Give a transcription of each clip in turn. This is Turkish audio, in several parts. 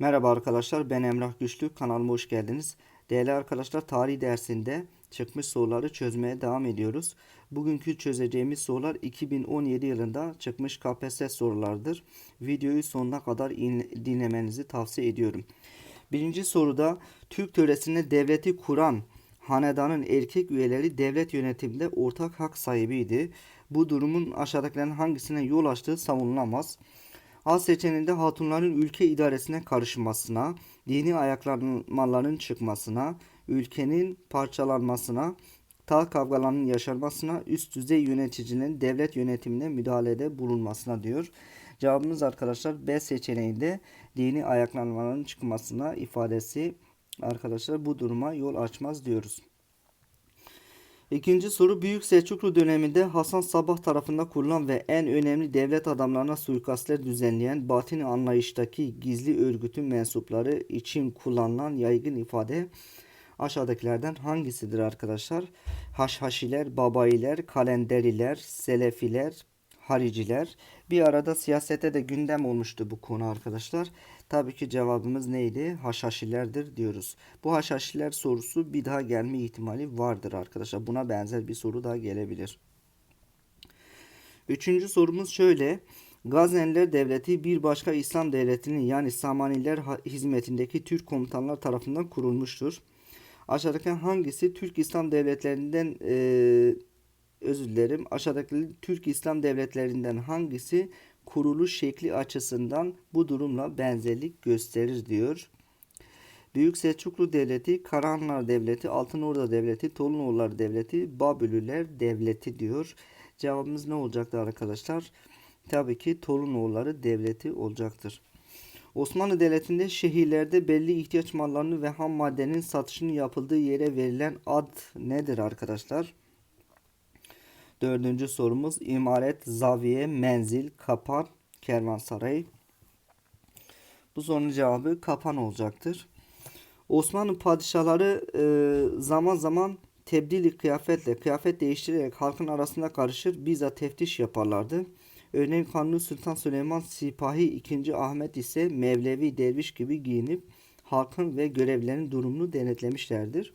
Merhaba arkadaşlar ben Emrah Güçlü kanalıma hoş geldiniz. Değerli arkadaşlar tarih dersinde çıkmış soruları çözmeye devam ediyoruz. Bugünkü çözeceğimiz sorular 2017 yılında çıkmış KPSS sorulardır. Videoyu sonuna kadar in- dinlemenizi tavsiye ediyorum. Birinci soruda Türk töresinde devleti kuran hanedanın erkek üyeleri devlet yönetiminde ortak hak sahibiydi. Bu durumun aşağıdakilerin hangisine yol açtığı savunulamaz. A seçeneğinde hatunların ülke idaresine karışmasına, dini ayaklanmaların çıkmasına, ülkenin parçalanmasına, taht kavgalarının yaşanmasına, üst düzey yöneticilerin devlet yönetimine müdahalede bulunmasına diyor. Cevabımız arkadaşlar B seçeneğinde dini ayaklanmaların çıkmasına ifadesi arkadaşlar bu duruma yol açmaz diyoruz. İkinci soru Büyük Selçuklu döneminde Hasan Sabah tarafından kurulan ve en önemli devlet adamlarına suikastler düzenleyen batini anlayıştaki gizli örgütün mensupları için kullanılan yaygın ifade aşağıdakilerden hangisidir arkadaşlar? Haşhaşiler, Babayiler, Kalenderiler, Selefiler, Hariciler. Bir arada siyasete de gündem olmuştu bu konu arkadaşlar. Tabii ki cevabımız neydi? Haşhaşilerdir diyoruz. Bu haşhaşiler sorusu bir daha gelme ihtimali vardır arkadaşlar. Buna benzer bir soru daha gelebilir. Üçüncü sorumuz şöyle. Gazneliler Devleti bir başka İslam devletinin yani Samaniler hizmetindeki Türk komutanlar tarafından kurulmuştur. Aşağıdaki hangisi Türk İslam devletlerinden e, özür dilerim. Aşağıdaki Türk İslam devletlerinden hangisi kuruluş şekli açısından bu durumla benzerlik gösterir diyor. Büyük Selçuklu Devleti, Karahanlar Devleti, Altınorda Devleti, Tolunoğullar Devleti, Babülüler Devleti diyor. Cevabımız ne olacaktır arkadaşlar? Tabii ki Tolunoğulları Devleti olacaktır. Osmanlı Devleti'nde şehirlerde belli ihtiyaç mallarını ve ham maddenin satışının yapıldığı yere verilen ad nedir arkadaşlar? Dördüncü sorumuz imaret, zaviye, menzil, kapan, kervansaray. Bu sorunun cevabı kapan olacaktır. Osmanlı padişahları e, zaman zaman tebdili kıyafetle kıyafet değiştirerek halkın arasında karışır bizzat teftiş yaparlardı. Örneğin Kanuni Sultan Süleyman Sipahi 2. Ahmet ise Mevlevi derviş gibi giyinip halkın ve görevlilerin durumunu denetlemişlerdir.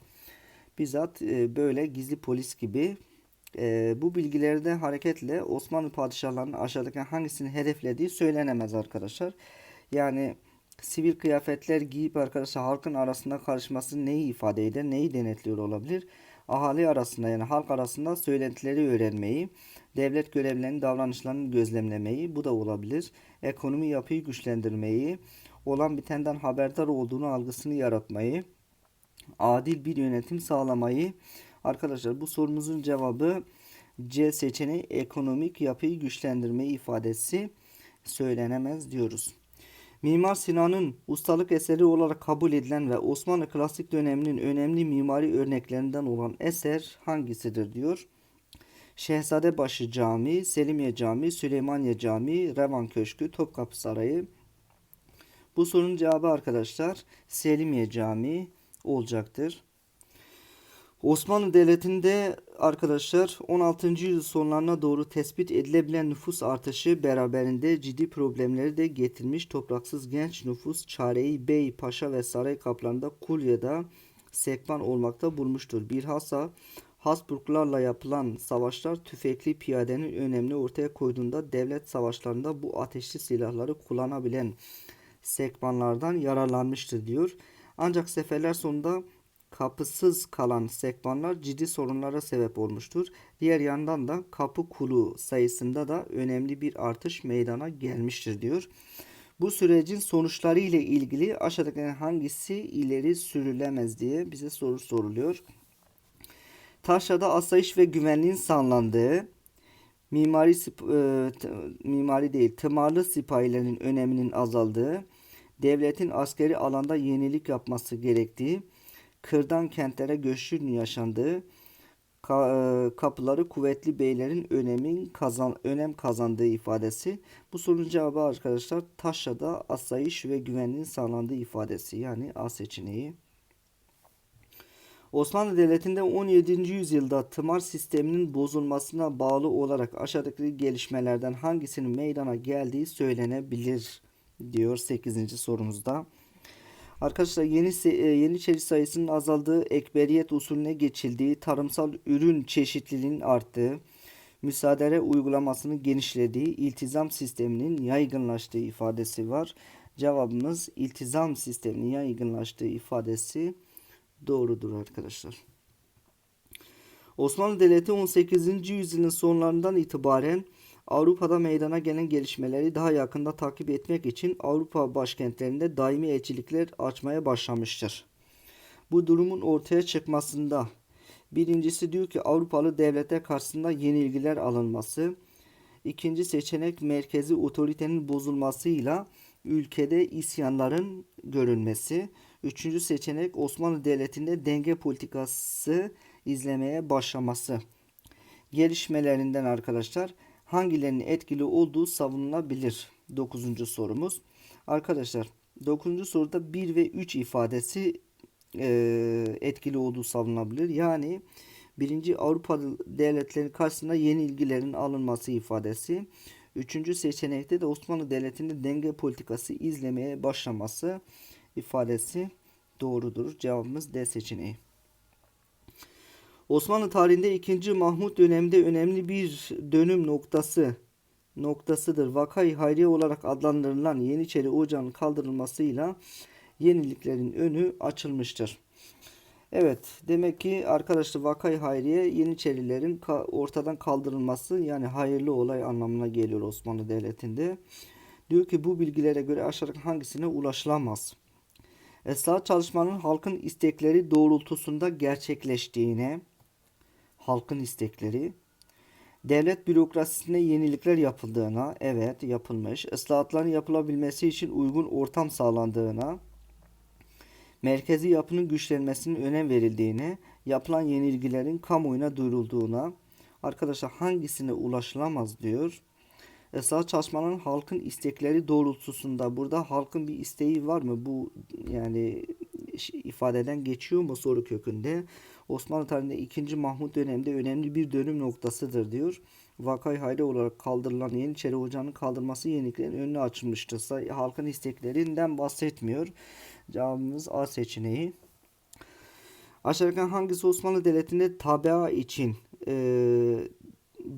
Bizzat e, böyle gizli polis gibi e, bu bilgilerde hareketle Osmanlı padişahlarının aşağıdaki hangisini hedeflediği söylenemez arkadaşlar. Yani sivil kıyafetler giyip arkadaşlar halkın arasında karışması neyi ifade eder, neyi denetliyor olabilir? Ahali arasında yani halk arasında söylentileri öğrenmeyi, devlet görevlilerinin davranışlarını gözlemlemeyi bu da olabilir. Ekonomi yapıyı güçlendirmeyi, olan bitenden haberdar olduğunu algısını yaratmayı, adil bir yönetim sağlamayı, Arkadaşlar bu sorumuzun cevabı C seçeneği ekonomik yapıyı güçlendirme ifadesi söylenemez diyoruz. Mimar Sinan'ın ustalık eseri olarak kabul edilen ve Osmanlı klasik döneminin önemli mimari örneklerinden olan eser hangisidir diyor. Şehzadebaşı Camii, Selimiye Camii, Süleymaniye Camii, Revan Köşkü, Topkapı Sarayı. Bu sorunun cevabı arkadaşlar Selimiye Camii olacaktır. Osmanlı Devleti'nde arkadaşlar 16. yüzyıl sonlarına doğru tespit edilebilen nüfus artışı beraberinde ciddi problemleri de getirmiş. Topraksız genç nüfus çareyi bey, paşa ve saray kaplarında kul ya da sekban olmakta bulmuştur. Bilhassa Habsburglarla yapılan savaşlar tüfekli piyadenin önemli ortaya koyduğunda devlet savaşlarında bu ateşli silahları kullanabilen sekbanlardan yararlanmıştır diyor. Ancak seferler sonunda kapısız kalan sekbanlar ciddi sorunlara sebep olmuştur. Diğer yandan da kapı kulu sayısında da önemli bir artış meydana gelmiştir diyor. Bu sürecin sonuçları ile ilgili aşağıdaki hangisi ileri sürülemez diye bize soru soruluyor. Taşra'da asayiş ve güvenliğin sağlandığı, mimari e, mimari değil, tımarlı sipahilerin öneminin azaldığı, devletin askeri alanda yenilik yapması gerektiği, kırdan kentlere göçün yaşandığı, e, kapıları kuvvetli beylerin önemin kazan önem kazandığı ifadesi. Bu sorunun cevabı arkadaşlar Taşra'da asayiş ve güvenliğin sağlandığı ifadesi yani A seçeneği. Osmanlı Devleti'nde 17. yüzyılda tımar sisteminin bozulmasına bağlı olarak aşağıdaki gelişmelerden hangisinin meydana geldiği söylenebilir diyor 8. sorumuzda. Arkadaşlar yeni e, Yeniçeri sayısının azaldığı, ekberiyet usulüne geçildiği, tarımsal ürün çeşitliliğinin arttığı, müsaade uygulamasının genişlediği, iltizam sisteminin yaygınlaştığı ifadesi var. Cevabımız iltizam sisteminin yaygınlaştığı ifadesi doğrudur arkadaşlar. Osmanlı Devleti 18. yüzyılın sonlarından itibaren Avrupa'da meydana gelen gelişmeleri daha yakında takip etmek için Avrupa başkentlerinde daimi elçilikler açmaya başlamıştır. Bu durumun ortaya çıkmasında birincisi diyor ki Avrupalı devletler karşısında yenilgiler alınması. İkinci seçenek merkezi otoritenin bozulmasıyla ülkede isyanların görülmesi. Üçüncü seçenek Osmanlı Devleti'nde denge politikası izlemeye başlaması. Gelişmelerinden arkadaşlar hangilerinin etkili olduğu savunulabilir? Dokuzuncu sorumuz. Arkadaşlar dokuzuncu soruda 1 ve 3 ifadesi e, etkili olduğu savunulabilir. Yani birinci Avrupa devletleri karşısında yeni ilgilerin alınması ifadesi. Üçüncü seçenekte de Osmanlı Devleti'nde denge politikası izlemeye başlaması ifadesi doğrudur. Cevabımız D seçeneği. Osmanlı tarihinde 2. Mahmut döneminde önemli bir dönüm noktası noktasıdır. Vakay Hayriye olarak adlandırılan Yeniçeri Ocağı'nın kaldırılmasıyla yeniliklerin önü açılmıştır. Evet, demek ki arkadaşlar Vakay Hayriye Yeniçerilerin ortadan kaldırılması yani hayırlı olay anlamına geliyor Osmanlı Devleti'nde. Diyor ki bu bilgilere göre aşağıdaki hangisine ulaşılamaz? Eslahat çalışmanın halkın istekleri doğrultusunda gerçekleştiğine, halkın istekleri, devlet bürokrasisinde yenilikler yapıldığına, evet yapılmış, ıslahatların yapılabilmesi için uygun ortam sağlandığına, merkezi yapının güçlenmesinin önem verildiğine, yapılan yenilgilerin kamuoyuna duyurulduğuna, arkadaşlar hangisine ulaşılamaz diyor. Esas çalışmanın halkın istekleri doğrultusunda burada halkın bir isteği var mı? Bu yani ifadeden geçiyor mu soru kökünde? Osmanlı tarihinde 2. Mahmut döneminde önemli bir dönüm noktasıdır diyor. Vakay hayli olarak kaldırılan Yeniçeri Ocağı'nın kaldırması yeniliklerin önünü açılmıştır. Halkın isteklerinden bahsetmiyor. Cevabımız A seçeneği. Aşağıdakilerden hangisi Osmanlı Devleti'nde tabia için e,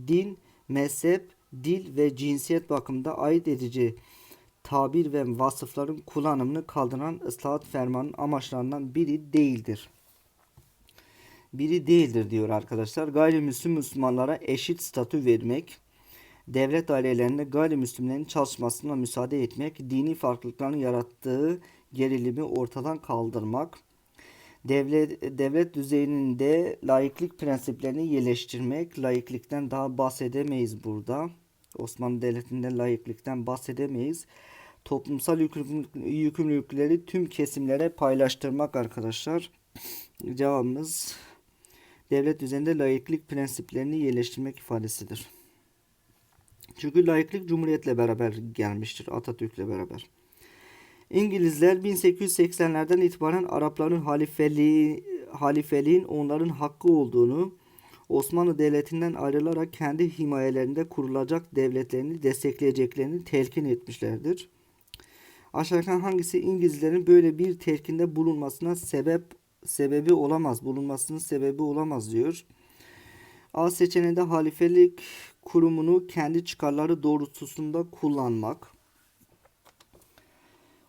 din, mezhep, dil ve cinsiyet bakımında ait edici tabir ve vasıfların kullanımını kaldıran ıslahat fermanının amaçlarından biri değildir. Biri değildir diyor arkadaşlar. Gayrimüslim Müslümanlara eşit statü vermek, devlet dairelerinde gayrimüslimlerin çalışmasına müsaade etmek, dini farklılıkların yarattığı gerilimi ortadan kaldırmak, devlet, devlet düzeyinde laiklik prensiplerini yerleştirmek, laiklikten daha bahsedemeyiz burada. Osmanlı Devleti'nde laiklikten bahsedemeyiz. Toplumsal yükümlülükleri tüm kesimlere paylaştırmak arkadaşlar. Cevabımız devlet düzeninde laiklik prensiplerini yerleştirmek ifadesidir. Çünkü laiklik cumhuriyetle beraber gelmiştir. Atatürk'le beraber. İngilizler 1880'lerden itibaren Arapların halifeliği, halifeliğin onların hakkı olduğunu, Osmanlı Devleti'nden ayrılarak kendi himayelerinde kurulacak devletlerini destekleyeceklerini telkin etmişlerdir. Aşağıdakilerden hangisi İngilizlerin böyle bir telkinde bulunmasına sebep sebebi olamaz, bulunmasının sebebi olamaz diyor. A seçeneğinde halifelik kurumunu kendi çıkarları doğrultusunda kullanmak.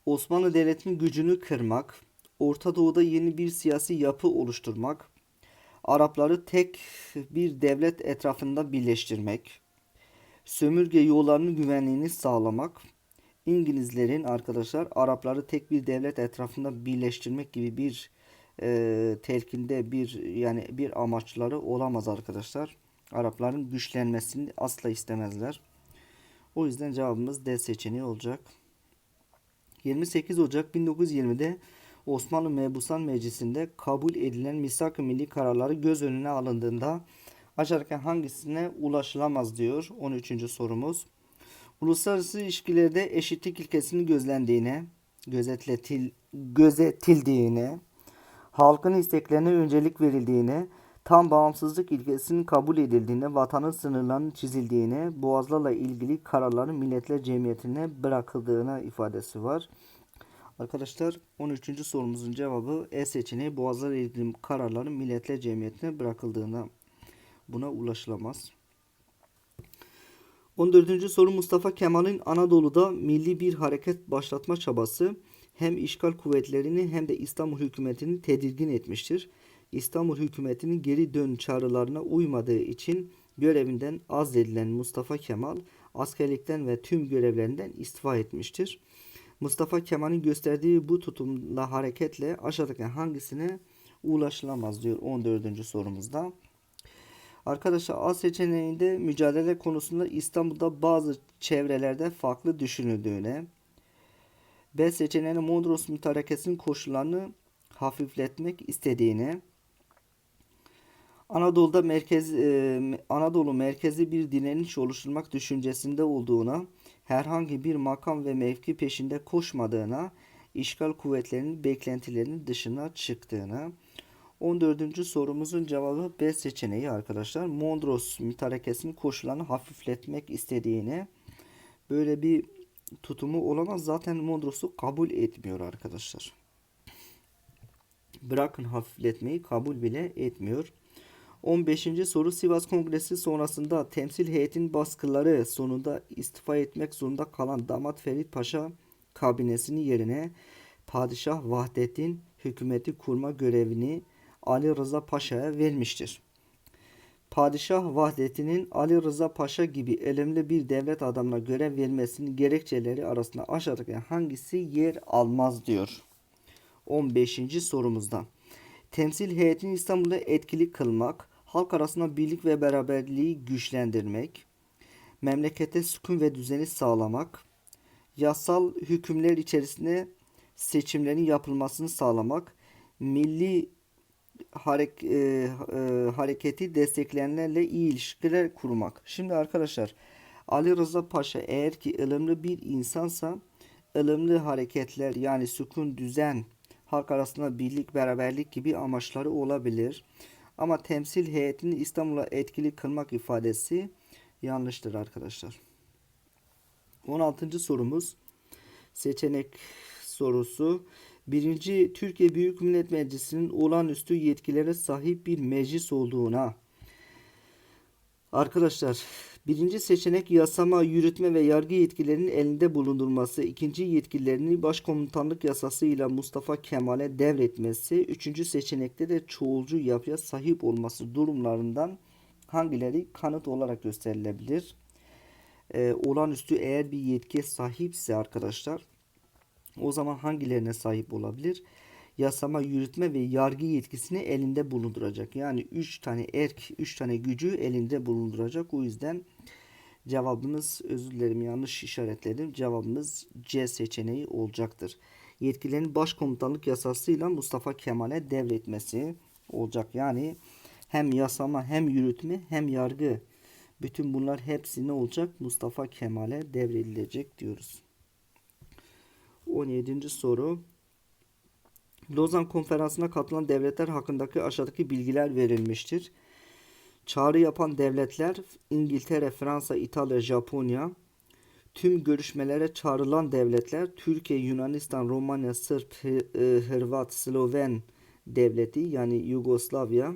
Osmanlı Devleti'nin gücünü kırmak, Orta Doğu'da yeni bir siyasi yapı oluşturmak, Arapları tek bir devlet etrafında birleştirmek, sömürge yollarının güvenliğini sağlamak, İngilizlerin arkadaşlar Arapları tek bir devlet etrafında birleştirmek gibi bir e, telkinde bir yani bir amaçları olamaz arkadaşlar. Arapların güçlenmesini asla istemezler. O yüzden cevabımız D seçeneği olacak. 28 Ocak 1920'de Osmanlı Mebusan Meclisi'nde kabul edilen misak-ı milli kararları göz önüne alındığında aşağıdaki hangisine ulaşılamaz diyor 13. sorumuz. Uluslararası ilişkilerde eşitlik ilkesinin gözlendiğine, gözetletil, gözetildiğine, halkın isteklerine öncelik verildiğine, tam bağımsızlık ilkesinin kabul edildiğine, vatanın sınırlarının çizildiğine, boğazlarla ilgili kararların milletler cemiyetine bırakıldığına ifadesi var. Arkadaşlar 13. sorumuzun cevabı E seçeneği boğazlarla ilgili kararların milletler cemiyetine bırakıldığında buna ulaşılamaz. 14. soru Mustafa Kemal'in Anadolu'da milli bir hareket başlatma çabası hem işgal kuvvetlerini hem de İstanbul hükümetini tedirgin etmiştir. İstanbul hükümetinin geri dön çağrılarına uymadığı için görevinden azledilen Mustafa Kemal askerlikten ve tüm görevlerinden istifa etmiştir. Mustafa Kemal'in gösterdiği bu tutumla hareketle aşağıdaki hangisine ulaşılamaz diyor 14. sorumuzda. Arkadaşlar A seçeneğinde mücadele konusunda İstanbul'da bazı çevrelerde farklı düşünüldüğüne, B seçeneğinde Mondros mütarekesinin koşullarını hafifletmek istediğine, Anadolu'da merkez e, Anadolu merkezi bir direniş oluşturmak düşüncesinde olduğuna, herhangi bir makam ve mevki peşinde koşmadığına, işgal kuvvetlerinin beklentilerinin dışına çıktığına, 14. sorumuzun cevabı B seçeneği arkadaşlar. Mondros mütarekesinin koşullarını hafifletmek istediğini böyle bir tutumu olamaz. Zaten Mondros'u kabul etmiyor arkadaşlar. Bırakın hafifletmeyi kabul bile etmiyor. 15. soru Sivas Kongresi sonrasında temsil heyetin baskıları sonunda istifa etmek zorunda kalan Damat Ferit Paşa kabinesinin yerine Padişah Vahdettin hükümeti kurma görevini Ali Rıza Paşa'ya vermiştir. Padişah Vahdettin'in Ali Rıza Paşa gibi önemli bir devlet adamına görev vermesinin gerekçeleri arasında aşağıdaki hangisi yer almaz diyor. 15. sorumuzda. Temsil heyetini İstanbul'da etkili kılmak, halk arasında birlik ve beraberliği güçlendirmek, memlekete sükun ve düzeni sağlamak, yasal hükümler içerisinde seçimlerin yapılmasını sağlamak, milli harek, e, e, hareketi destekleyenlerle iyi ilişkiler kurmak. Şimdi arkadaşlar Ali Rıza Paşa eğer ki ılımlı bir insansa ılımlı hareketler yani sükun düzen halk arasında birlik beraberlik gibi amaçları olabilir. Ama temsil heyetini İstanbul'a etkili kılmak ifadesi yanlıştır arkadaşlar. 16. sorumuz seçenek sorusu. Birinci Türkiye Büyük Millet Meclisi'nin olağanüstü yetkilere sahip bir meclis olduğuna. Arkadaşlar birinci seçenek yasama, yürütme ve yargı yetkilerinin elinde bulundurması. ikinci yetkilerini başkomutanlık yasasıyla Mustafa Kemal'e devretmesi. Üçüncü seçenekte de çoğulcu yapıya sahip olması durumlarından hangileri kanıt olarak gösterilebilir? Ee, olağanüstü eğer bir yetkiye sahipse arkadaşlar o zaman hangilerine sahip olabilir? Yasama, yürütme ve yargı yetkisini elinde bulunduracak. Yani 3 tane erk, 3 tane gücü elinde bulunduracak. O yüzden cevabımız özür dilerim yanlış işaretledim. Cevabımız C seçeneği olacaktır. Yetkilerin başkomutanlık yasasıyla Mustafa Kemal'e devretmesi olacak. Yani hem yasama hem yürütme hem yargı bütün bunlar hepsi ne olacak? Mustafa Kemal'e devredilecek diyoruz. 17. soru. Lozan Konferansı'na katılan devletler hakkındaki aşağıdaki bilgiler verilmiştir. Çağrı yapan devletler İngiltere, Fransa, İtalya, Japonya. Tüm görüşmelere çağrılan devletler Türkiye, Yunanistan, Romanya, Sırp, e, Hırvat, Sloven devleti yani Yugoslavya.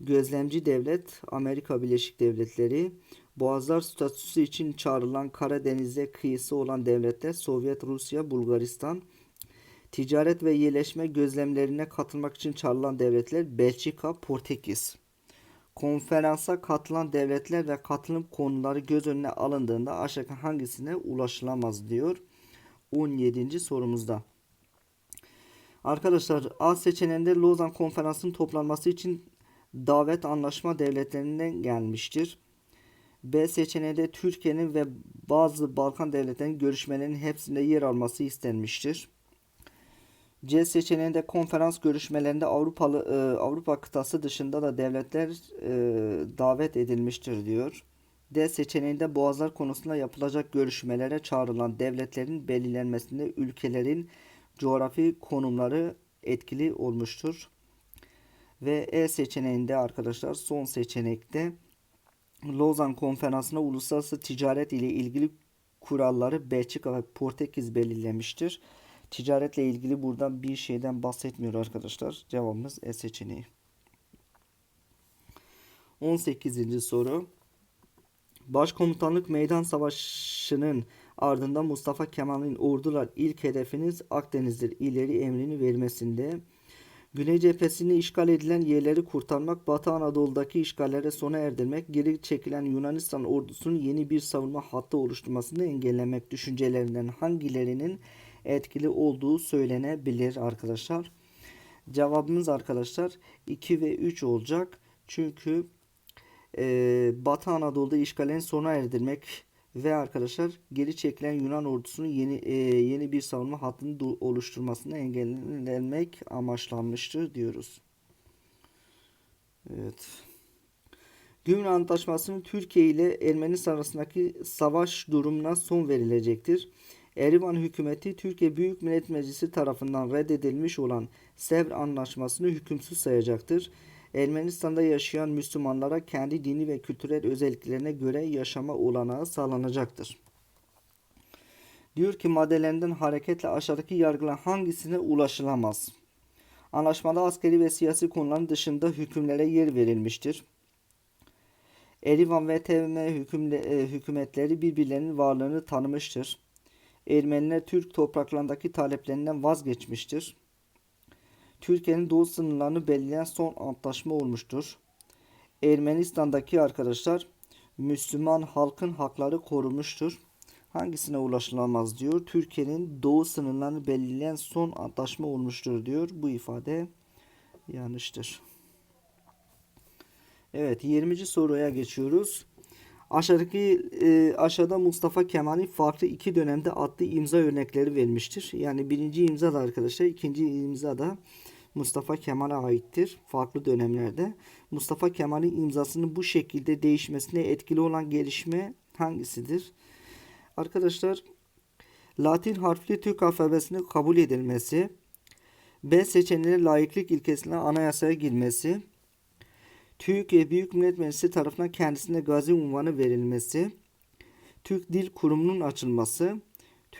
Gözlemci devlet Amerika Birleşik Devletleri. Boğazlar statüsü için çağrılan Karadeniz'e kıyısı olan devletler Sovyet Rusya, Bulgaristan. Ticaret ve yerleşme gözlemlerine katılmak için çağrılan devletler Belçika, Portekiz. Konferansa katılan devletler ve katılım konuları göz önüne alındığında aşağı hangisine ulaşılamaz diyor 17. sorumuzda. Arkadaşlar A seçeneğinde Lozan Konferansı'nın toplanması için davet anlaşma devletlerinden gelmiştir. B seçeneğinde Türkiye'nin ve bazı Balkan devletlerinin görüşmelerinin hepsinde yer alması istenmiştir. C seçeneğinde konferans görüşmelerinde Avrupalı e, Avrupa kıtası dışında da devletler e, davet edilmiştir diyor. D seçeneğinde boğazlar konusunda yapılacak görüşmelere çağrılan devletlerin belirlenmesinde ülkelerin coğrafi konumları etkili olmuştur. Ve E seçeneğinde arkadaşlar son seçenekte Lozan Konferansı'na uluslararası ticaret ile ilgili kuralları Belçika ve Portekiz belirlemiştir. Ticaretle ilgili burada bir şeyden bahsetmiyor arkadaşlar. Cevabımız E seçeneği. 18. soru. Başkomutanlık Meydan Savaşı'nın ardından Mustafa Kemal'in ordular ilk hedefiniz Akdeniz'dir ileri emrini vermesinde Güney cephesini işgal edilen yerleri kurtarmak, Batı Anadolu'daki işgallere sona erdirmek, geri çekilen Yunanistan ordusunun yeni bir savunma hattı oluşturmasını engellemek düşüncelerinden hangilerinin etkili olduğu söylenebilir arkadaşlar. Cevabımız arkadaşlar 2 ve 3 olacak. Çünkü e, Batı Anadolu'da işgalin sona erdirmek ve arkadaşlar geri çekilen Yunan ordusunun yeni e, yeni bir savunma hattını oluşturmasını engellemek amaçlanmıştır diyoruz. Evet. Gümrük Antlaşması'nın Türkiye ile Ermenistan arasındaki savaş durumuna son verilecektir. Erivan hükümeti Türkiye Büyük Millet Meclisi tarafından reddedilmiş olan Sevr Anlaşması'nı hükümsüz sayacaktır. Ermenistan'da yaşayan Müslümanlara kendi dini ve kültürel özelliklerine göre yaşama olanağı sağlanacaktır. Diyor ki maddelerinden hareketle aşağıdaki yargılar hangisine ulaşılamaz? Anlaşmada askeri ve siyasi konuların dışında hükümlere yer verilmiştir. Erivan ve TM e, hükümetleri birbirlerinin varlığını tanımıştır. Ermeniler Türk topraklarındaki taleplerinden vazgeçmiştir. Türkiye'nin doğu sınırlarını belirleyen son antlaşma olmuştur. Ermenistan'daki arkadaşlar Müslüman halkın hakları korunmuştur. Hangisine ulaşılamaz diyor. Türkiye'nin doğu sınırlarını belirleyen son antlaşma olmuştur diyor. Bu ifade yanlıştır. Evet 20. soruya geçiyoruz. Aşağıdaki e, aşağıda Mustafa Kemal'in farklı iki dönemde attığı imza örnekleri verilmiştir. Yani birinci imza da arkadaşlar ikinci imza da Mustafa Kemal'e aittir. Farklı dönemlerde. Mustafa Kemal'in imzasının bu şekilde değişmesine etkili olan gelişme hangisidir? Arkadaşlar Latin harfli Türk alfabesinin kabul edilmesi, B seçeneği layıklık ilkesine anayasaya girmesi, Türkiye Büyük Millet Meclisi tarafından kendisine gazi unvanı verilmesi, Türk Dil Kurumu'nun açılması,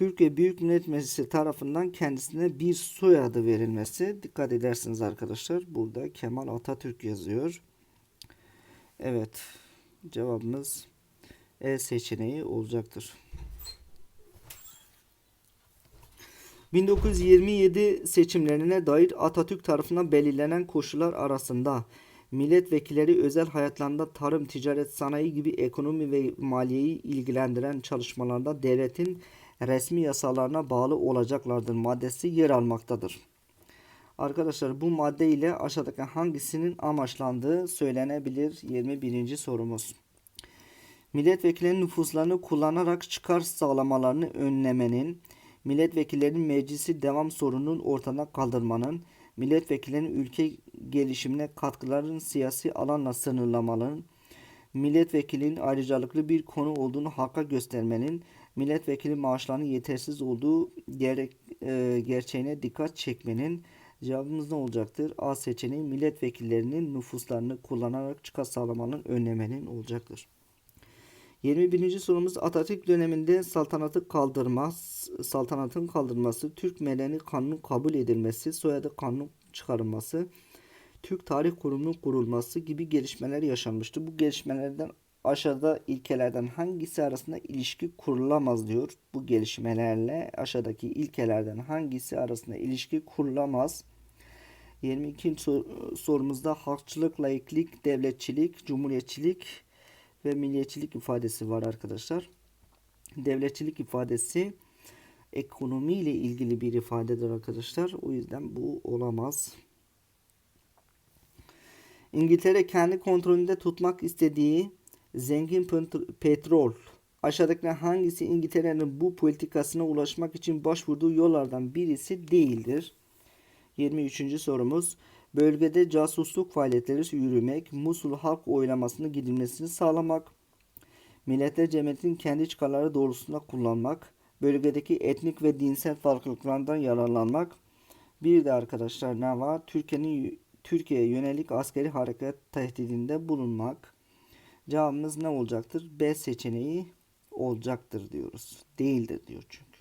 Türkiye Büyük Millet Meclisi tarafından kendisine bir soyadı verilmesi. Dikkat edersiniz arkadaşlar. Burada Kemal Atatürk yazıyor. Evet. Cevabımız E seçeneği olacaktır. 1927 seçimlerine dair Atatürk tarafından belirlenen koşullar arasında milletvekilleri özel hayatlarında tarım, ticaret, sanayi gibi ekonomi ve maliyeyi ilgilendiren çalışmalarda devletin resmi yasalarına bağlı olacaklardır maddesi yer almaktadır. Arkadaşlar bu madde ile aşağıdaki hangisinin amaçlandığı söylenebilir 21. sorumuz. Milletvekillerinin nüfuslarını kullanarak çıkar sağlamalarını önlemenin, milletvekillerinin meclisi devam sorununun ortadan kaldırmanın, milletvekillerinin ülke gelişimine katkıların siyasi alanla sınırlamaların, milletvekilinin ayrıcalıklı bir konu olduğunu hakka göstermenin, milletvekili maaşlarının yetersiz olduğu gerek, e, gerçeğine dikkat çekmenin cevabımız ne olacaktır? A seçeneği milletvekillerinin nüfuslarını kullanarak çıkar sağlamanın önlemenin olacaktır. 21. sorumuz Atatürk döneminde saltanatı kaldırma, saltanatın kaldırması, Türk Medeni Kanunu kabul edilmesi, soyadı kanun çıkarılması, Türk Tarih Kurumu'nun kurulması gibi gelişmeler yaşanmıştı. Bu gelişmelerden aşağıda ilkelerden hangisi arasında ilişki kurulamaz diyor. Bu gelişmelerle aşağıdaki ilkelerden hangisi arasında ilişki kurulamaz? 22. sor- sorumuzda halkçılık, laiklik, devletçilik, cumhuriyetçilik ve milliyetçilik ifadesi var arkadaşlar. Devletçilik ifadesi ekonomi ile ilgili bir ifadedir arkadaşlar. O yüzden bu olamaz. İngiltere kendi kontrolünde tutmak istediği zengin petrol aşağıdakilerden hangisi İngiltere'nin bu politikasına ulaşmak için başvurduğu yollardan birisi değildir? 23. sorumuz bölgede casusluk faaliyetleri yürümek, Musul halk oylamasını gidilmesini sağlamak, Milletler Cemiyeti'nin kendi çıkarları doğrultusunda kullanmak, bölgedeki etnik ve dinsel farklılıklardan yararlanmak. Bir de arkadaşlar ne var? Türkiye'nin Türkiye'ye yönelik askeri harekat tehdidinde bulunmak. Cevabımız ne olacaktır? B seçeneği olacaktır diyoruz. Değildir diyor çünkü.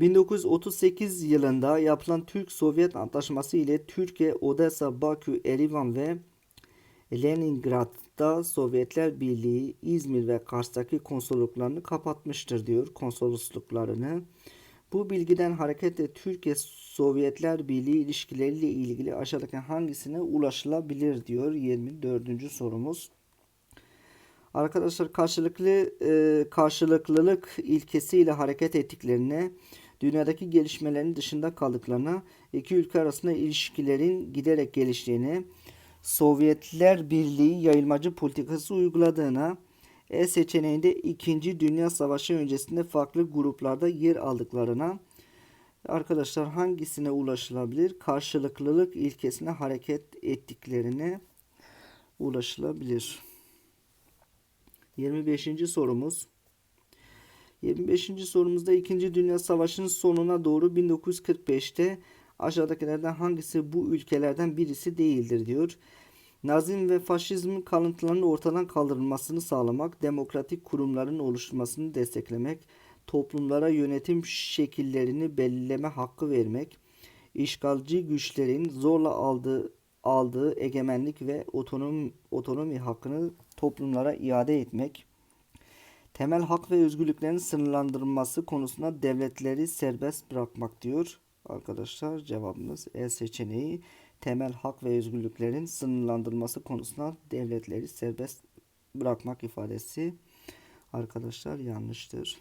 1938 yılında yapılan Türk-Sovyet Antlaşması ile Türkiye, Odessa, Bakü, Erivan ve Leningrad'da Sovyetler Birliği, İzmir ve Kars'taki konsolosluklarını kapatmıştır diyor konsolosluklarını. Bu bilgiden hareketle Türkiye Sovyetler Birliği ilişkileriyle ilgili aşağıdaki hangisine ulaşılabilir diyor 24. sorumuz. Arkadaşlar karşılıklı e, karşılıklılık ilkesiyle hareket ettiklerine, dünyadaki gelişmelerin dışında kaldıklarına, iki ülke arasında ilişkilerin giderek geliştiğine, Sovyetler Birliği yayılmacı politikası uyguladığına, E seçeneğinde 2. Dünya Savaşı öncesinde farklı gruplarda yer aldıklarına, arkadaşlar hangisine ulaşılabilir? Karşılıklılık ilkesine hareket ettiklerine ulaşılabilir. 25. sorumuz. 25. sorumuzda 2. Dünya Savaşı'nın sonuna doğru 1945'te aşağıdakilerden hangisi bu ülkelerden birisi değildir diyor. Nazizm ve faşizmin kalıntılarının ortadan kaldırılmasını sağlamak, demokratik kurumların oluşturmasını desteklemek, toplumlara yönetim şekillerini belirleme hakkı vermek, işgalci güçlerin zorla aldığı aldığı egemenlik ve otonom, otonomi hakkını toplumlara iade etmek, temel hak ve özgürlüklerin sınırlandırılması konusunda devletleri serbest bırakmak diyor. Arkadaşlar cevabımız E seçeneği temel hak ve özgürlüklerin sınırlandırılması konusunda devletleri serbest bırakmak ifadesi arkadaşlar yanlıştır.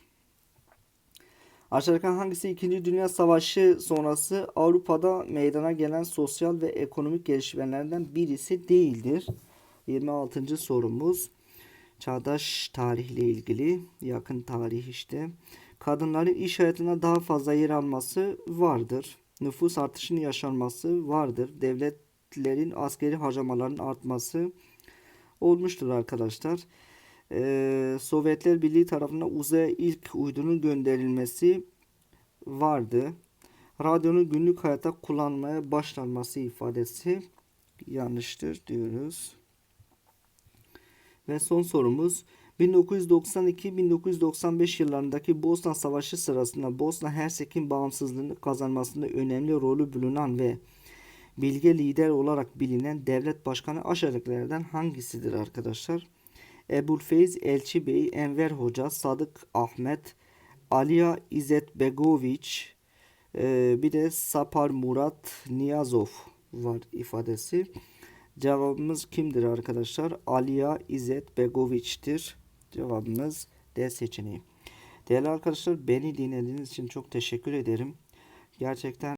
Aşağıdaki hangisi 2. Dünya Savaşı sonrası Avrupa'da meydana gelen sosyal ve ekonomik gelişmelerden birisi değildir? 26. sorumuz çağdaş tarihle ilgili yakın tarih işte. Kadınların iş hayatına daha fazla yer alması vardır. Nüfus artışının yaşanması vardır. Devletlerin askeri harcamaların artması olmuştur arkadaşlar. Ee, Sovyetler Birliği tarafından uzaya ilk uydunun gönderilmesi vardı. Radyonun günlük hayatta kullanmaya başlanması ifadesi yanlıştır diyoruz. Ve son sorumuz 1992-1995 yıllarındaki Bosna Savaşı sırasında Bosna Hersek'in bağımsızlığını kazanmasında önemli rolü bulunan ve bilge lider olarak bilinen devlet başkanı aşağıdakilerden hangisidir arkadaşlar? Ebulfeyz Elçi Bey, Enver Hoca, Sadık Ahmet, Aliya İzzet Begoviç, e, bir de Sapar Murat Niyazov var ifadesi. Cevabımız kimdir arkadaşlar? Aliya İzzet Begoviç'tir. Cevabımız D seçeneği. Değerli arkadaşlar beni dinlediğiniz için çok teşekkür ederim. Gerçekten